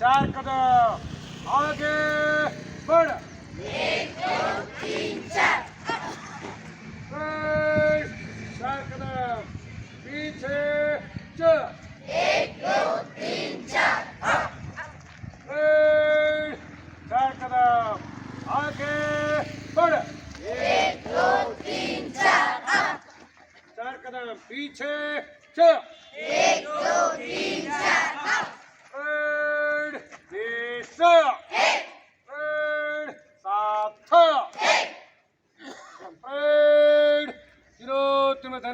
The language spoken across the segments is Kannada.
चार कदम आगे बढ़ एक दो तीन चार चार कदम पीछे चार एक दो तीन चार चार कदम आगे बढ़ एक दो तीन चार चार कदम पीछे एक दो तीन चार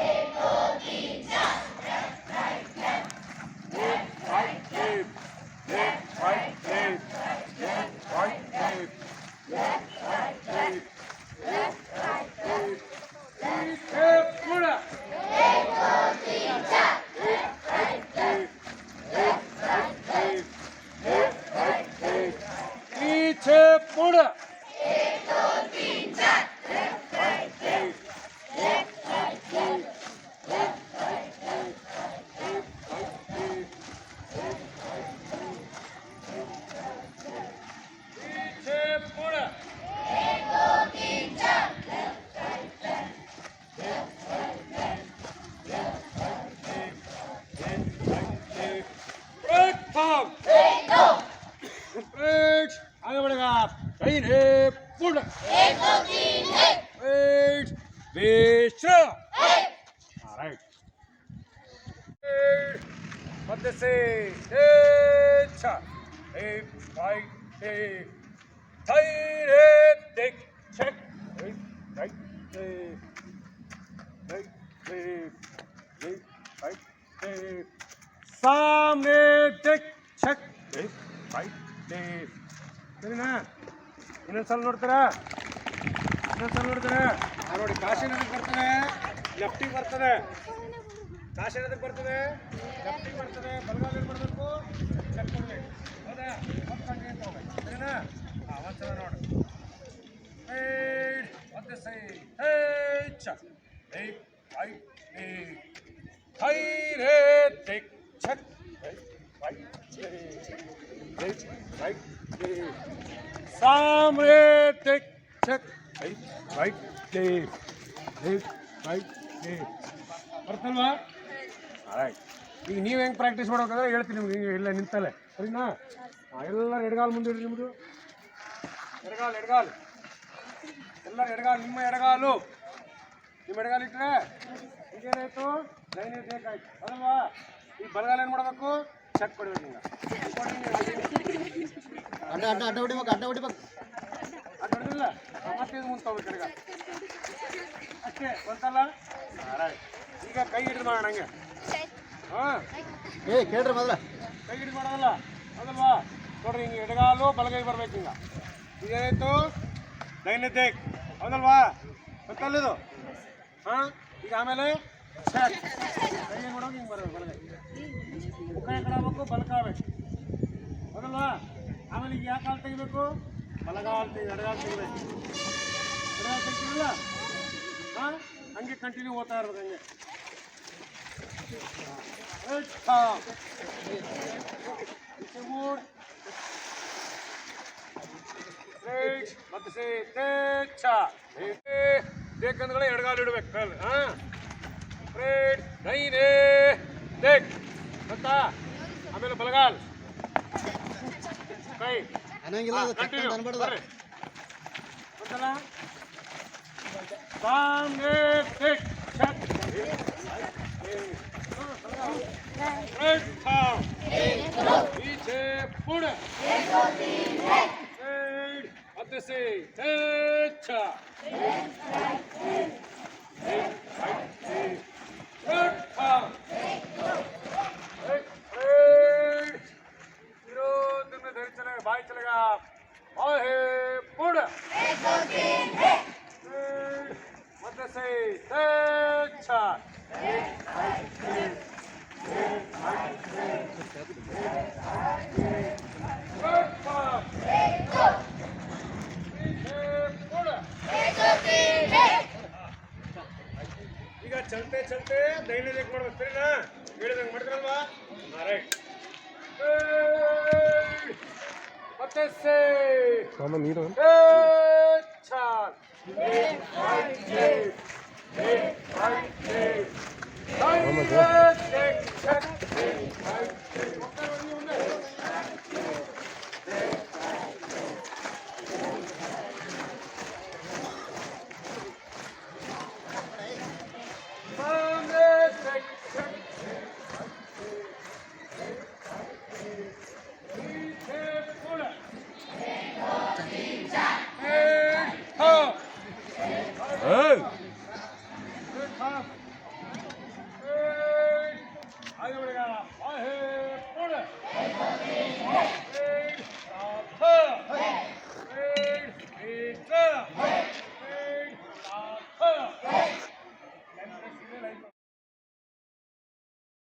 Hey, go, be just, just, right. तीन एक पूर्ण एक दो तीन एक वेट विश्र राइट मध्य से छा एक राइट एक थाइन एक देख चेक राइट देख देख देख देख राइट देख सामने देख चेक देख राइट देख ना ಇನ್ನೊಂದು ಸಲ ನೋಡ್ತೀರಾ ಇನ್ನೊಂದು ಸಲ ನೋಡಿ ಕಾಶಿ ನದಿಗೆ ಬರ್ತದೆ ಲೆಫ್ಟಿಗೆ ಬರ್ತದೆ ಕಾಶಿ ನದಿಗೆ ಬರ್ತದೆ ಲೆಫ್ಟಿಗೆ ಬರ್ತದೆ ಬಲಗಾಲಿಗೆ ಬರಬೇಕು ಚೆಕ್ ಕೊಡ್ಬೇಕು ಹೌದಾ ಸರಿನಾ ಒಂದು ಸಲ ನೋಡಿ ಸೈಡ್ ಸೈ ಏ ಹೆಚ್ಚ right samre tik check right right deep deep right deep ಬರ್ತಲ್ವಾ ಆಯ್ತು ಈಗ ನೀವು ಹೆಂಗೆ ಪ್ರಾಕ್ಟೀಸ್ ಮಾಡ್ಬೇಕಂದ್ರೆ ಹೇಳ್ತೀನಿ ನಿಮ್ಗೆ ಇಲ್ಲ ನಿಂತಲ್ಲೇ ಸರಿನಾ ಎಲ್ಲರೂ ಎಡಗಾಲು ಮುಂದೆ ಇಡ್ರಿ ನಿಮ್ದು ಎಡಗಾಲು ಎಡಗಾಲು ಎಲ್ಲರೂ ಎಡಗಾಲು ನಿಮ್ಮ ಎಡಗಾಲು ನಿಮ್ಮ ಎಡಗಾಲು ಇಟ್ಟರೆ ಈಗೇನಾಯಿತು ಲೈನ್ ಇರಬೇಕಾಯ್ತು ಅದಲ್ವಾ ಈ ಬಲಗಾಲ ಏನು ಮಾಡಬೇಕು ಚೆಕ್ ಕೊಡ್ಬೇಕು ನಿಂಗೆ ಅಡ್ಡ ಅಡ್ಡ ಅಡ್ಡ ಹೊಡಿಬೇಕು ಅಡ್ಡ ಹೊಡಿಬೇಕು ಅಡ್ಡ ಹೊಡೆದಿಲ್ಲ ಮತ್ತೆ ಇದು ಮುಂದೆ ತಗೋಬೇಕು ಈಗ ಅಷ್ಟೇ ಗೊತ್ತಲ್ಲ ಈಗ ಕೈ ಹಿಡಿದು ಮಾಡೋಣ ಹಂಗೆ ಹಾಂ ಏ ಕೇಳ್ರಿ ಮೊದಲ ಕೈ ಹಿಡಿದು ಮಾಡೋದಲ್ಲ ಅದಲ್ವಾ ನೋಡಿರಿ ಹಿಂಗೆ ಎಡಗಾಲು ಬಲಗೈ ಬರ್ಬೇಕು ಹಿಂಗೆ ಇದೇನಾಯ್ತು ನೈನದ್ದೆ ಹೌದಲ್ವಾ ಗೊತ್ತಲ್ಲಿದು ಹಾಂ ಈಗ ಆಮೇಲೆ ಕೈ ಹಿಂಗೆ ಮಾಡೋದು ಹಿಂಗೆ ಬರೋದು ಬಲಗೈ ಕಡಬೇಕು ಕಡೆ ಆಗ್ಬೇಕು ಹೌದಲ್ವಾ ಆಮೇಲೆ ಈಗ ಯಾಕೆ ಹಾಲು ತೆಗಿಬೇಕು ಬಲಗಾಲು ತೆಗಿ ಎಡಗಾಲು ತೆಗಿಬೇಕು ಎಡಗಾಲು ತೆಗಿತೀರಲ್ಲ ಹಾಂ ಹಂಗೆ ಕಂಟಿನ್ಯೂ ಓದ್ತಾ ಇರ್ಬೇಕು ಹಂಗೆ ಮತ್ತೆ ಸೇಚ ಬೇಕಂದ್ರೆ ಎಡಗಾಲು ಇಡ್ಬೇಕು ಹಾಂ ಪ್ರೇಟ್ ನೈನೇ ಟೇಕ್ ಬರ್ತಾ ಆಮೇಲೆ ಬಲಗಾಲ್ ಕೈ ಅನ್ನಂಗಿಲ್ಲ ಅದು ಕಂಟಿನ್ಯೂ ಬರ್ರಿ ಗೊತ್ತಲ್ಲ ಸಾಂಗೇತಿಕ್ ಛಟ್ Right down. पीछे पुणे अब से अच्छा ಹಾಯೇ ಪುಣ 1036 ಮತ್ತೆ ಸೇ 16 156 156 156 12 ಪುಣ 1036 ಈಗ ಚಂತೆ ಚಂತೆ ದೈನೇ دیکھ ಮಾಡ್ತಿರನಾ ಹೆಳದೆ ಮಾಡ್ತಲ್ವಾ ನರೇಶ್ ಮತ್ತೆ ಸೇ 저는 이런. 끝! 찬! 네,